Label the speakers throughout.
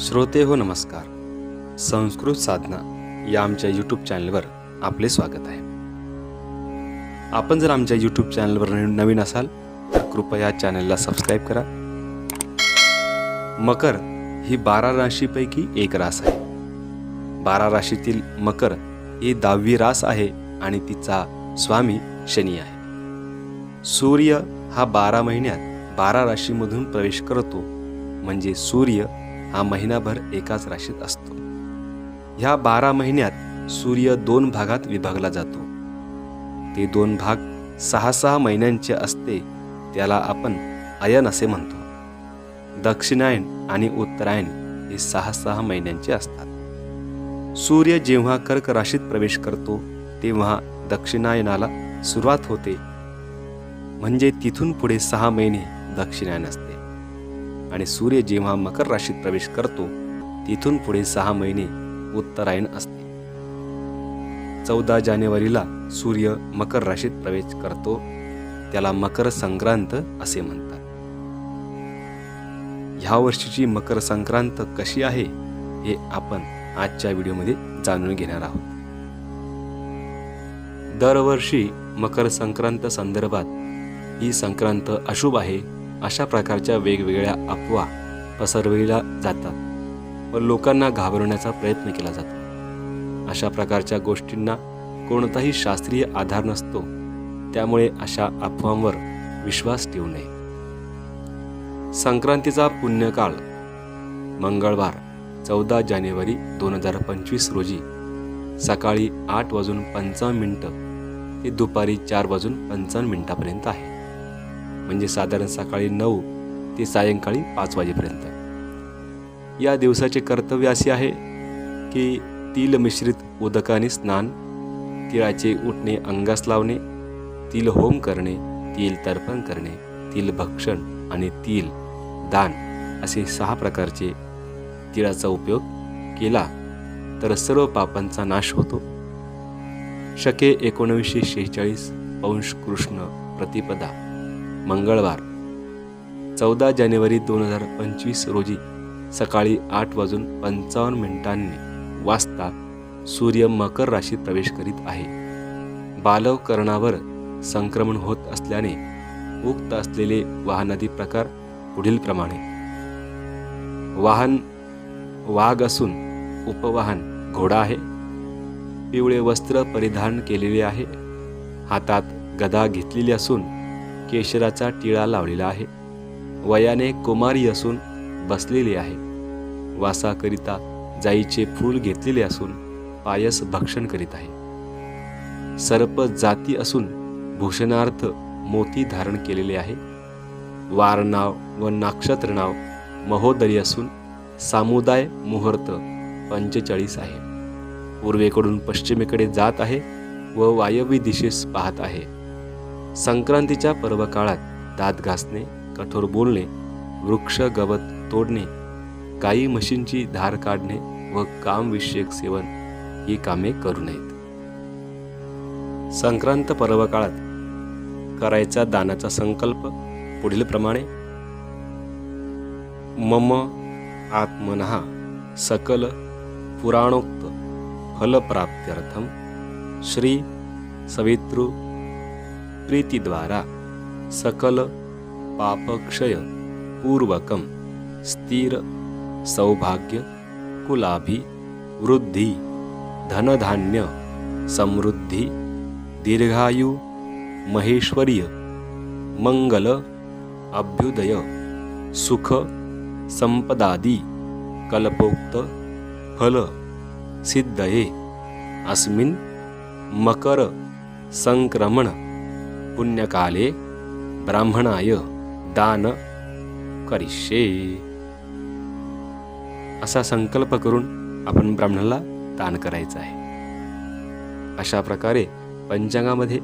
Speaker 1: श्रोते हो नमस्कार. संस्कृत साधना या आमच्या यूट्यूब चॅनलवर आपले स्वागत आहे. आपण जर आमच्या यूट्यूब चॅनलवर नवीन असाल तर कृपया चॅनलला सबस्क्राईब करा. मकर ही बारा राशीपैकी एक रास आहे. बारा राशीतील मकर ही दहावी रास आहे आणि तिचा स्वामी शनी आहे. सूर्य हा बारा महिन्यात बारा राशीमधून प्रवेश करतो. म्हणजे सूर्य हा महिनाभर एकाच राशीत असतो. ह्या बारा महिन्यात सूर्य दोन भागात विभागला जातो. ते दोन भाग सहा सहा महिन्यांचे असते त्याला आपण अयन असे म्हणतो. दक्षिणायन आणि उत्तरायण हे सहा सहा महिन्यांचे असतात. सूर्य जेव्हा कर्क राशीत प्रवेश करतो तेव्हा दक्षिणायनाला सुरुवात होते. म्हणजे तिथून पुढे सहा महिने दक्षिणायन असते आणि सूर्य जेव्हा मकर राशीत प्रवेश करतो तिथून पुढे सहा महिने उत्तरायण असते. चौदा जानेवारीला सूर्य मकर राशीत प्रवेश करतो त्याला मकर संक्रांत असे म्हणतात. ह्या वर्षीची मकर संक्रांत कशी आहे हे आपण आजच्या व्हिडिओमध्ये जाणून घेणार आहोत. दरवर्षी मकर संक्रांत संदर्भात ही संक्रांत अशुभ आहे अशा प्रकारच्या वेगवेगळ्या अफवा पसरविल्या जातात व लोकांना घाबरवण्याचा प्रयत्न केला जातो. अशा प्रकारच्या गोष्टींना कोणताही शास्त्रीय आधार नसतो. त्यामुळे अशा अफवांवर विश्वास ठेवू नये. संक्रांतीचा पुण्यकाळ मंगळवार चौदा जानेवारी दोन हजार पंचवीस रोजी सकाळी आठ वाजून पंचावन्न मिनटं ते दुपारी चार वाजून पंचावन्न मिनटापर्यंत आहे. म्हणजे साधारण सकाळी नऊ ते सायंकाळी पाच वाजेपर्यंत. या दिवसाचे कर्तव्य असे आहे की तिल मिश्रित उदकाने स्नान तिळाचे उठणे अंगास लावणे तिल होम करणे तिल तर्पण करणे तिल भक्षण आणि तिल दान असे सहा प्रकारचे तिळाचा उपयोग केला तर सर्व पापांचा नाश होतो. शके एकोणीसशे शेहेचाळीस अंश कृष्ण प्रतिपदा. मंगळवार चौदा जानेवारी दोन हजार पंचवीस रोजी सकाळी आठ वाजून पंचावन्न मिनिटांनी वाजता सूर्य मकर राशीत प्रवेश करीत आहे. बालवकरणावर संक्रमण होत असल्याने उक्त असलेले वाहनादी प्रकार पुढीलप्रमाणे. वाहन वाघ असून उपवाहन घोडा आहे. पिवळे वस्त्र परिधान केलेले आहे. हातात गदा घेतलेली असून केशराचा टिळा लावलेला आहे. वयाने कुमारी असून बसलेली आहे. वासाकरिता जाईचे फूल घेतलेले असून पायस भक्षण करीत आहे. सर्प जाती असून भूषणार्थ मोती धारण केलेले आहे. वार नाव व नाक्षत्र नाव महोदरी असून सामुदाय मुहूर्त पंचेचाळीस आहे. पूर्वेकडून पश्चिमेकडे जात आहे व वायव्य दिशेस पाहत आहे. संक्रांतीच्या पर्व काळात दात घासणे कठोर बोलणे वृक्ष गवत तोडणे गाई म्हशींची धार काढणे व कामविषयक सेवन ही कामे करू नयेत. संक्रांत पर्व काळात करायचा दानाचा संकल्प पुढील प्रमाणे. मम आत्मनः सकल पुराणोक्त फलप्राप्त्यर्थम श्री सवितृ प्रीतिद्वारा सकल पापक्षय पूर्वकम स्थिर सौभाग्य कुलाभि वृद्धि धनधान्य समृद्धी दीर्घायु महेश्वर्य मंगल अभ्युदय सुख संपदादी कल्पोक्त फल सिद्धये। अस्मिन् मकर संक्रमण पुण्यकाले ब्राह्मणाय दान करिष्ये. असा संकल्प करून आपण ब्राह्मणाला दान करायचं आहे. अशा प्रकारे पंचांगामध्ये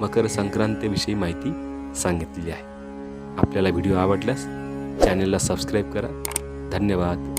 Speaker 1: मकर संक्रांतीविषयी माहिती सांगितलेली आहे. आपल्याला व्हिडिओ आवडल्यास चॅनलला सबस्क्राईब करा. धन्यवाद.